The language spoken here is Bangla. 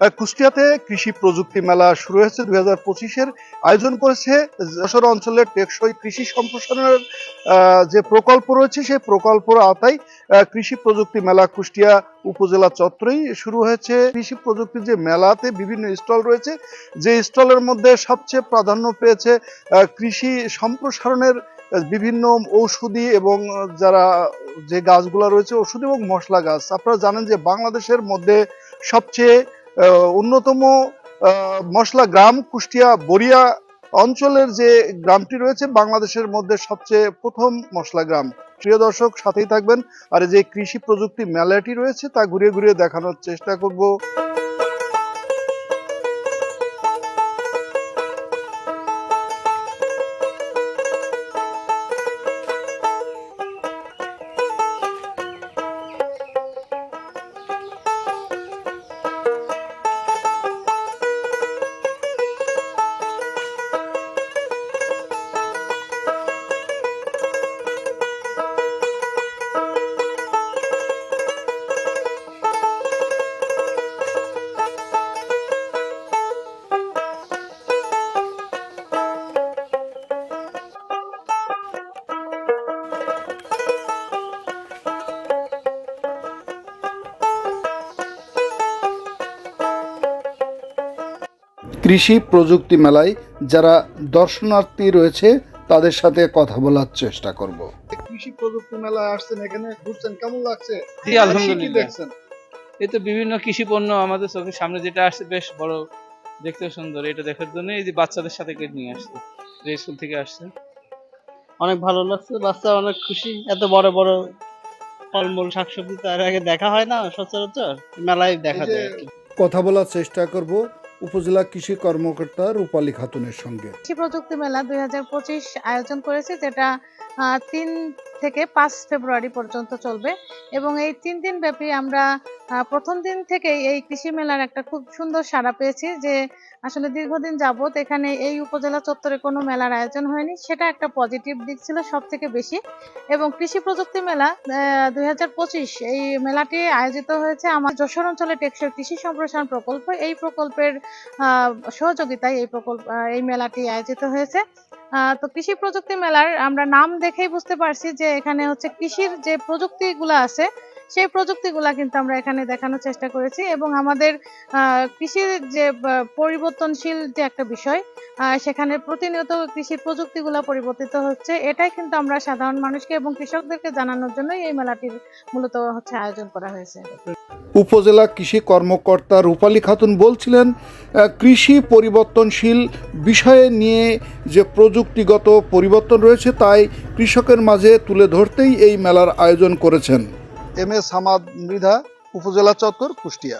কুষ্টিয়াতে কৃষি প্রযুক্তি মেলা শুরু হয়েছে। দুই হাজার পঁচিশের আয়োজন করেছে যশোর অঞ্চলের টেকসই কৃষি সম্প্রসারণের যে প্রকল্প রয়েছে, সেই প্রকল্পের আওতায় কৃষি প্রযুক্তি মেলা কুষ্টিয়া উপজেলা চত্বরেই শুরু হয়েছে। কৃষি প্রযুক্তির যে মেলাতে বিভিন্ন স্টল রয়েছে, যে স্টলের মধ্যে সবচেয়ে প্রাধান্য পেয়েছে কৃষি সম্প্রসারণের বিভিন্ন ঔষধি এবং যারা যে গাছগুলো রয়েছে ওষুধ এবং মশলা গাছ। আপনারা জানেন যে বাংলাদেশের মধ্যে সবচেয়ে অন্যতম মশলা গ্রাম কুষ্টিয়া বরিয়া অঞ্চলের যে গ্রামটি রয়েছে, বাংলাদেশের মধ্যে সবচেয়ে প্রথম মশলা গ্রাম। প্রিয় দর্শক, সাথেই থাকবেন। আর যে কৃষি প্রযুক্তি মেলাটি রয়েছে, তা ঘুরিয়ে ঘুরিয়ে দেখানোর চেষ্টা করব। কৃষি প্রযুক্তি মেলায় যারা দর্শনার্থী রয়েছে তাদের সাথে কথা বলার চেষ্টা করব। কৃষি প্রযুক্তি মেলায় আসছেন এখানে ঘুরছেন কেমন লাগছে? জি, আলহামদুলিল্লাহ। দেখছেন? এই তো বিভিন্ন কৃষি পণ্য আমাদের চোখের সামনে যেটা আসছে বেশ বড় দেখতেও সুন্দর। এটা দেখার জন্য এই যে বাচ্চাদের সাথে কেটে নিয়ে আসছে যে স্কুল থেকে আসছে। অনেক ভালো লাগছে বাচ্চা অনেক খুশি। এত বড় বড় ফলমূল শাকসবজি তার আগে দেখা হয় না সচরাচর মেলায় দেখা যায় আর কথা বলার চেষ্টা করব। উপজেলা কৃষি কর্মকর্তা রূপালী খাতুনের সঙ্গে। কৃষি প্রযুক্তি মেলা দুই হাজার পঁচিশ আয়োজন করেছে, যেটা তিন থেকে পাঁচ ফেব্রুয়ারি পর্যন্ত চলবে এবং এই তিন দিন ব্যাপী আমরা প্রথম দিন থেকেই এই কৃষি মেলার একটা খুব সুন্দর সাড়া পেয়েছি যে আসলে দীর্ঘদিন যাবত এখানে এই উপজেলা চত্বরে কোনো মেলার আয়োজন হয়নি। সেটা একটা পজিটিভ দিক ছিল সব থেকে বেশি এবং কৃষি প্রযুক্তি মেলা দুই হাজার পঁচিশ এই মেলাটি আয়োজিত হয়েছে আমার যশোর অঞ্চলে টেকসই কৃষি সম্প্রসারণ প্রকল্প। এই প্রকল্পের সহযোগিতায় এই প্রকল্প এই মেলাটি আয়োজিত হয়েছে। তো কৃষি প্রযুক্তি মেলার আমরা নাম দেখেই বুঝতে পারছি যে এখানে হচ্ছে কৃষির যে প্রযুক্তিগুলো আছে, সেই প্রযুক্তিগুলা কিন্তু আমরা এখানে দেখানোর চেষ্টা করেছি এবং আমাদের কৃষির যে পরিবর্তনশীল যে একটা বিষয় সেখানে প্রতিনিয়ত কৃষির প্রযুক্তিগুলো পরিবর্তিত হচ্ছে। এটাই কিন্তু আমরা সাধারণ মানুষকে এবং কৃষকদেরকে জানানোর জন্যই এই মেলাটির মূলত হচ্ছে আয়োজন করা হয়েছে। উপজেলা কৃষি কর্মকর্তা রূপালী খাতুন বলছিলেন কৃষি পরিবর্তনশীল বিষয়ে নিয়ে যে প্রযুক্তিগত পরিবর্তন রয়েছে তাই কৃষকের মাঝে তুলে ধরতেই এই মেলার আয়োজন করেছেন। এম এস হামাদ মৃধা, উপজেলা চত্বর কুষ্টিয়া।